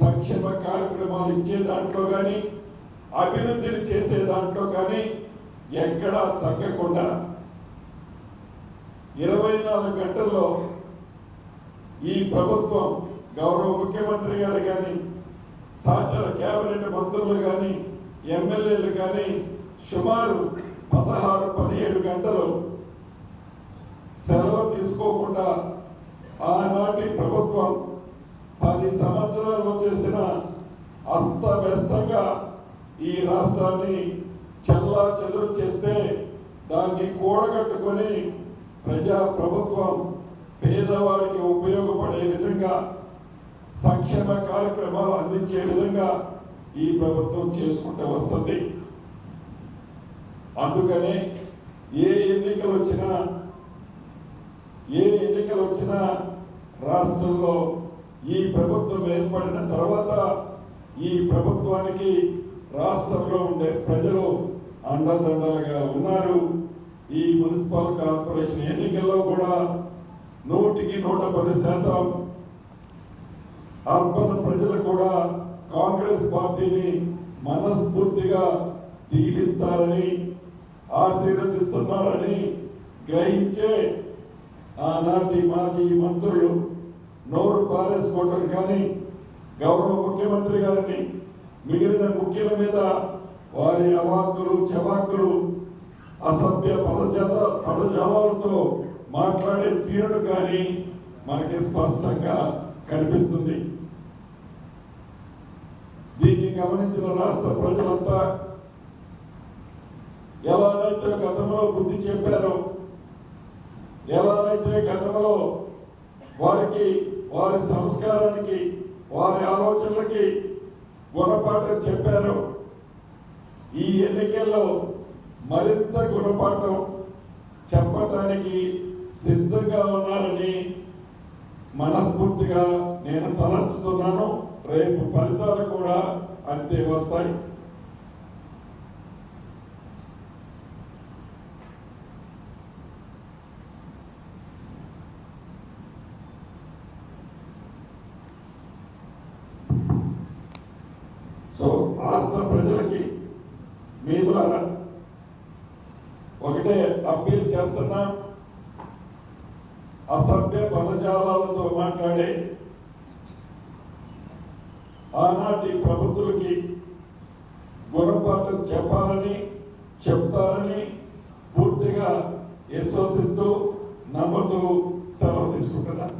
సంక్షేమ కార్యక్రమాలు ఇచ్చే దాంట్లో కానీ అభివృద్ధిని చేసే దాంట్లో కానీ ఎక్కడా తగ్గకుండా ఇరవై నాలుగు గంటల్లో ఈ ప్రభుత్వం గౌరవ ముఖ్యమంత్రి గారు కానీ సహచర కేబినెట్ మంత్రులు కానీ ఎమ్మెల్యేలు కానీ సుమారు పదహారు పదిహేడు గంటలు సెలవు తీసుకోకుండా ఆనాటి ప్రభుత్వం పది సంవత్సరాలు చేసిన అస్తవ్యస్తంగా ఈ రాష్ట్రాన్ని చల్లా చెదురు చేస్తే దాన్ని కూడగట్టుకొని ప్రజా ప్రభుత్వం పేదవాడికి ఉపయోగపడే విధంగా సంక్షేమ కార్యక్రమాలు అందించే విధంగా ఈ ప్రభుత్వం చేసుకుంటూ వస్తుంది. అందుకనే ఏ ఎన్నికలు వచ్చినా ఏ ఎన్నికలు వచ్చినా రాష్ట్రంలో ఈ ప్రభుత్వం ఏర్పడిన తర్వాత ఈ ప్రభుత్వానికి రాష్ట్రంలో ఉండే ప్రజలు అండదండలుగా ఉన్నారు. ఈ మున్సిపల్ కార్పొరేషన్ ఎన్నికల్లో కూడా నూటికి నూట పది శాతం అర్బన్ ప్రజలు కూడా కాంగ్రెస్ పార్టీని మనస్ఫూర్తిగా దీవిస్తారని ఆశీర్వదిస్తున్నారని గ్రహించే ఆనాటి మాజీ మంత్రులు పారేసుకోవటం కానీ గౌరవ ముఖ్యమంత్రి గారిని మిగిలిన ముఖ్యుల మీద వారి అవాక్కులు చవాక్కులు అసభ్య పదజాత పదజాలాలతో మాట్లాడే తీరుడు కానీ మనకి స్పష్టంగా కనిపిస్తుంది. దీన్ని గమనించిన రాష్ట్ర ప్రజలంతా ఎలానైతే గతంలో బుద్ధి చెప్పారో ఎలానైతే గతంలో వారికి వారి సంస్కారానికి వారి ఆలోచనలకి గుణపాఠం చెప్పారు. ఈ ఎన్నికల్లో మరింత గుణపాఠం చెప్పటానికి సిద్ధంగా ఉన్నారని మనస్ఫూర్తిగా నేను తలంచుతున్నాను. రేపు ఫలితాలు కూడా అంతే వస్తాయి. మీ ద్వారా ఒకటే అప్పీల్ చేస్తున్నా అసభ్య పదజాలాలతో మాట్లాడే ఆనాటి ప్రభుత్వులకి గుణపాఠం చెప్పాలని చెప్తారని పూర్తిగా విశ్వసిస్తూ నమ్ముతూ సెలవు తీసుకుంటున్నాను